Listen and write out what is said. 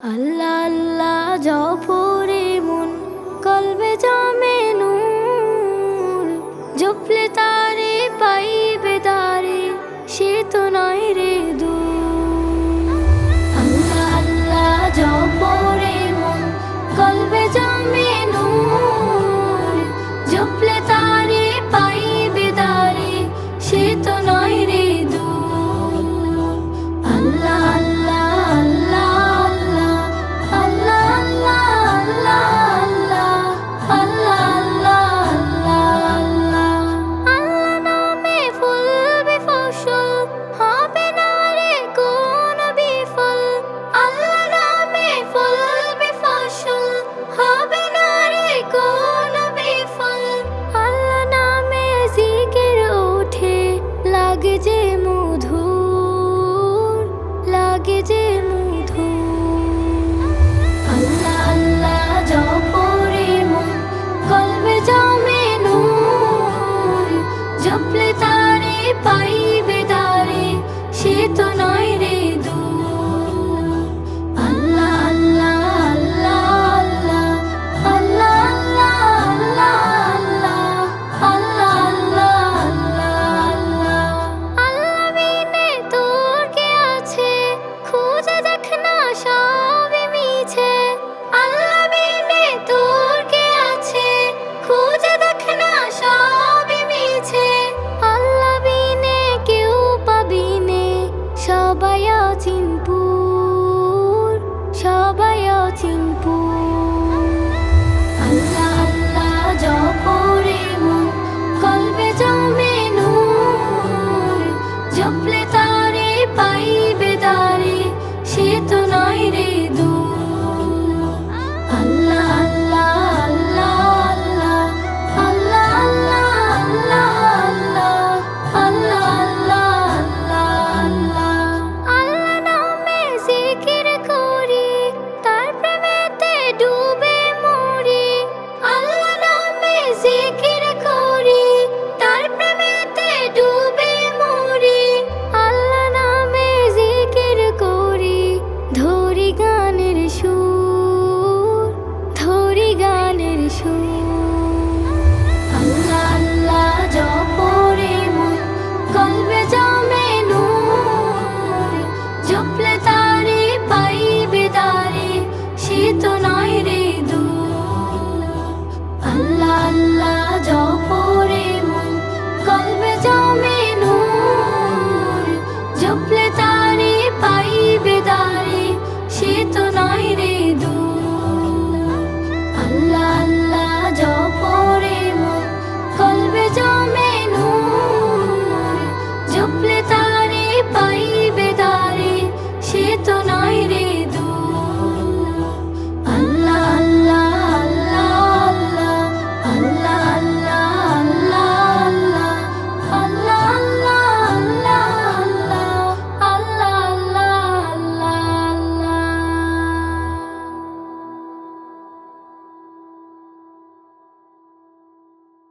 আল্লাহ আল্লাহ জপরে মন, কলবে জামে নূর। জপলে তারে, পাইবে তারে, সে তো নাই রে দু আল্লাহ আল্লাহ জপরে মন, কলবে জামে নূর। জপলে তার লাগে যে মধু লাগে যে মধু আল্লাহ আল্লাহ জপরে মন কলবে জমে নূর জপলে অচিনপুর সবাই অচিনপুর আল্লাহ আল্লাহ জপরে মন কলবে জমে নূর জপলে Chocolate.